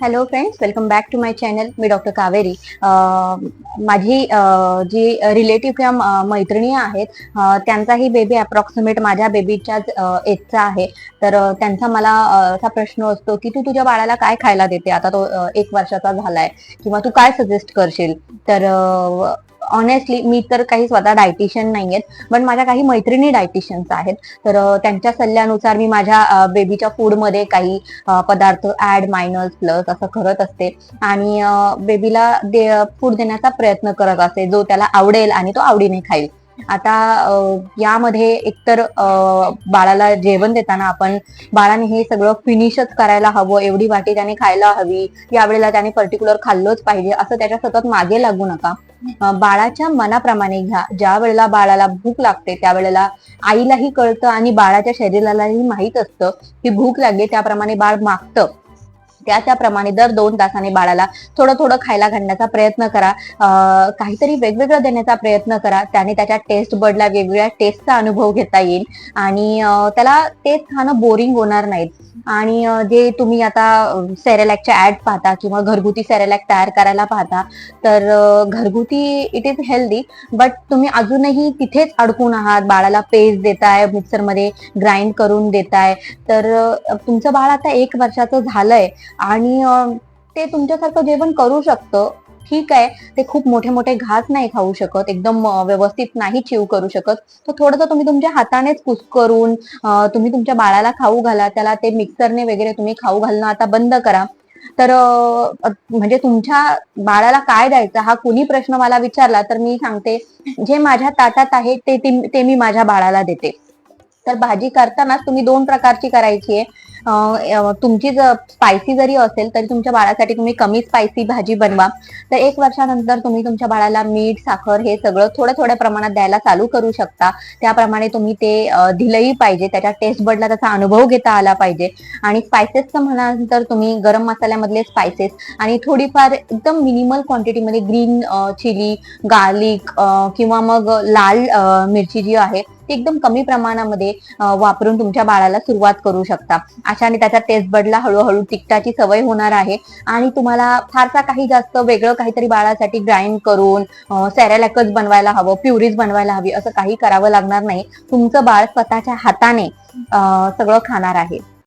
Hello friends welcome back to my channel me doctor Kaveri. माझी जी relative किंवा मैत्रिणी आहेत त्यांचाही बेबी अप्रॉक्सिमेट माझ्या बेबीच्याच एजचा आहे. तर त्यांचा मला असा प्रश्न असतो की तू तुझ्या बाळाला काय खायला देते? आता तो एक वर्षाचा झालाय. किंवा तू काय सजेस्ट करशील? तर ऑनेस्टली मी तर काही स्वतः डायटिशियन नाहीयेत पण माझ्या काही मैत्रिणी डायटिशियन्स आहेत. तर त्यांच्या सल्ल्यानुसार मी माझ्या बेबीच्या फूडमध्ये काही पदार्थ ऍड मायनस प्लस असं करत असते. आणि बेबीला फूड देण्याचा प्रयत्न करत असते जो त्याला आवडेल आणि तो आवडीने खाईल. आता यामध्ये एकतर बाळाला जेवण देताना आपण बाळाने हे सगळं फिनिशच करायला हवं एवढी वाटी त्याने खायला हवी यावेळेला त्याने पर्टिक्युलर खाल्लंच पाहिजे असं त्याच्या सतत मागे लागू नका. बाळाच्या मनाप्रमाणे घ्या. ज्या वेळेला बाळाला भूक लागते त्यावेळेला आईलाही कळतं आणि बाळाच्या शरीरालाही माहीत असतं की भूक लागली त्याप्रमाणे बाळ मागतं. त्या त्याप्रमाणे दर दोन तासाने बाळाला थोडं थोडं खायला घालण्याचा प्रयत्न करा. काहीतरी वेगवेगळं देण्याचा प्रयत्न करा. त्याने त्याच्या टेस्ट बडला वेगवेगळ्या टेस्टचा अनुभव घेता येईल. आणि त्याला तेच खाणं बोरिंग होणार नाहीत. आणि जे तुम्ही आता सेरेलॅकच्या ऍड पाहता किंवा घरगुती सेरेलॅक तयार करायला पाहता तर घरगुती इट इज हेल्दी बट तुम्ही अजूनही तिथेच अडकून आहात. बाळाला पेस्ट देताय मिक्सरमध्ये ग्राइंड करून देताय. तर तुमचं बाळ आता एक वर्षाचं झालंय. आणि ते तुमच्यासारखं जेवण करू शकतं. ठीक आहे ते खूप मोठे मोठे घास नाही खाऊ शकत एकदम व्यवस्थित नाही चिव करू शकत. तर थोडंसं तुम्ही तुमच्या हातानेच कुस्करून करून तुम्ही तुमच्या बाळाला खाऊ घाला त्याला ते मिक्सरने वगैरे तुम्ही खाऊ घालणं आता बंद करा. तर म्हणजे तुमच्या बाळाला काय द्यायचं हा कुणी प्रश्न मला विचारला तर मी सांगते जे माझ्या ताटात आहे ते ते- मी माझ्या बाळाला देते. तर भाजी करतानाच तुम्ही दोन प्रकारची करायची आहे. तुमची जर स्पायसी जरी असेल तरी तुमच्या बाळासाठी तुम्ही कमी स्पायसी भाजी बनवा. तर एक वर्षानंतर तुम्ही तुमच्या बाळाला मीठ साखर हे सगळं थोड्या थोड्या प्रमाणात द्यायला चालू करू शकता. त्याप्रमाणे तुम्ही ते दिलंही पाहिजे. त्याच्या टेस्ट बडला त्याचा अनुभव घेता आला पाहिजे. आणि स्पायसेसचं म्हणाल तर तुम्ही गरम मसाल्यामधले स्पायसेस आणि थोडीफार एकदम मिनिमल क्वांटिटीमध्ये ग्रीन चिली गार्लिक किंवा मग लाल मिरची जी आहे ती एकदम कमी प्रमाणामध्ये वापरून तुमच्या बाळाला सुरुवात करू शकता. अशाने त्याच्या टेस्ट बडला हळूहळू तिखटाची सवय होणार आहे. आणि तुम्हाला फारसा काही जास्त वेगळं काहीतरी बाळासाठी ग्राइंड करून सॅरेलॅकच बनवायला हवं प्युरीज बनवायला हवी असं काही करावं लागणार नाही. तुमचं बाळ स्वतःच्या हाताने सगळं खाणार आहे.